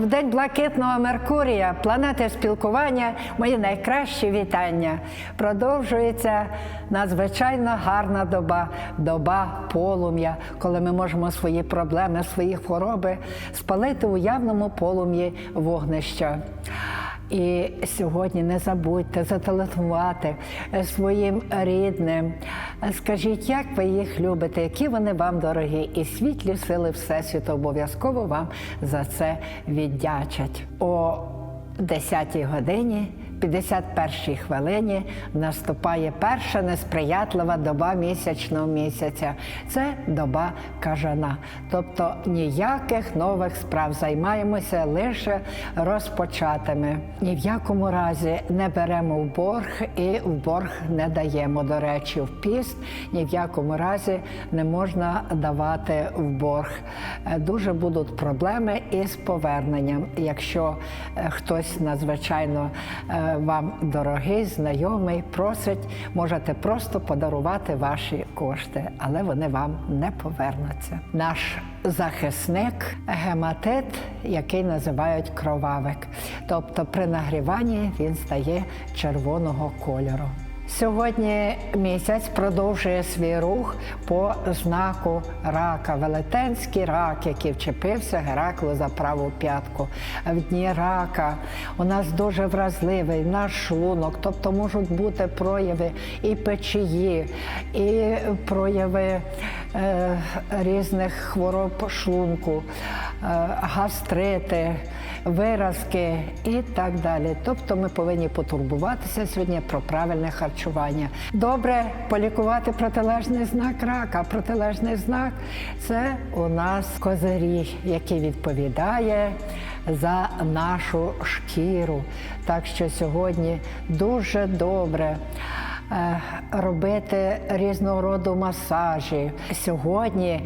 В день блакитного Меркурія, планети спілкування, мої найкращі вітання. Продовжується надзвичайно гарна доба, доба полум'я, коли ми можемо свої проблеми, свої хвороби спалити у явному полум'ї вогнища. І сьогодні не забудьте зателефонувати е, своїм рідним. Е, Скажіть, як ви їх любите, які вони вам дорогі, і світлі сили Всесвіту обов'язково вам за це віддячать. О 10 годині 51 хвилині наступає перша несприятлива доба місячного місяця. Це доба кажана. Тобто ніяких нових справ займаємося лише розпочатими. Ні в якому разі не беремо в борг і в борг не даємо. До речі, в піст ні в якому разі не можна давати в борг. Е, Дуже будуть проблеми із поверненням, якщо е, хтось надзвичайно е, вам дорогий, знайомий, просить, можете просто подарувати ваші кошти, але вони вам не повернуться. Наш захисник гематит, який називають кровавик. Тобто при нагріванні він стає червоного кольору. Сьогодні місяць продовжує свій рух по знаку рака. Велетенський рак, який вчепився Гераклу за праву п'ятку. В дні рака у нас дуже вразливий наш шлунок, тобто можуть бути прояви і печії, і прояви е, різних хвороб шлунку, е, гастрити, виразки і так далі. Тобто ми повинні потурбуватися сьогодні про правильне харчування. Добре полікувати протилежний знак рака. Протилежний знак це у нас козиріг, який відповідає за нашу шкіру. Так що сьогодні дуже добре. е, Робити різного роду масажі сьогодні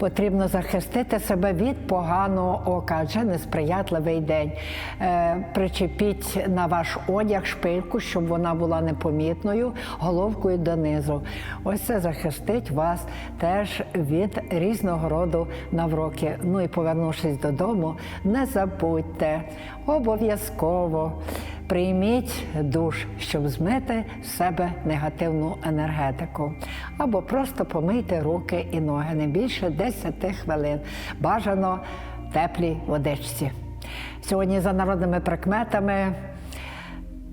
Потрібно захистити себе від поганого ока, адже несприятливий день. Е, причепіть на ваш одяг шпильку, щоб вона була непомітною, головкою донизу. Ось це захистить вас теж від різного роду навроки. Ну і повернувшись додому, не забудьте обов'язково. Прийміть душ, щоб змити з себе негативну енергетику. Або просто помийте руки і ноги не більше 10 хвилин. Бажано в теплій водичці. Сьогодні за народними прикметами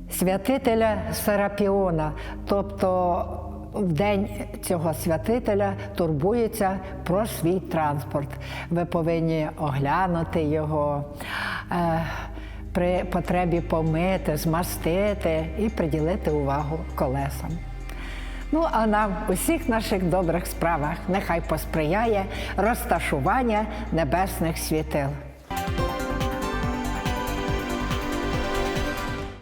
святителя Серапіона, тобто в день цього святителя турбується про свій транспорт. Ви повинні оглянути його. При потребі помити, змастити і приділити увагу колесам. Ну а нам у всіх наших добрих справах нехай посприяє розташування небесних світил.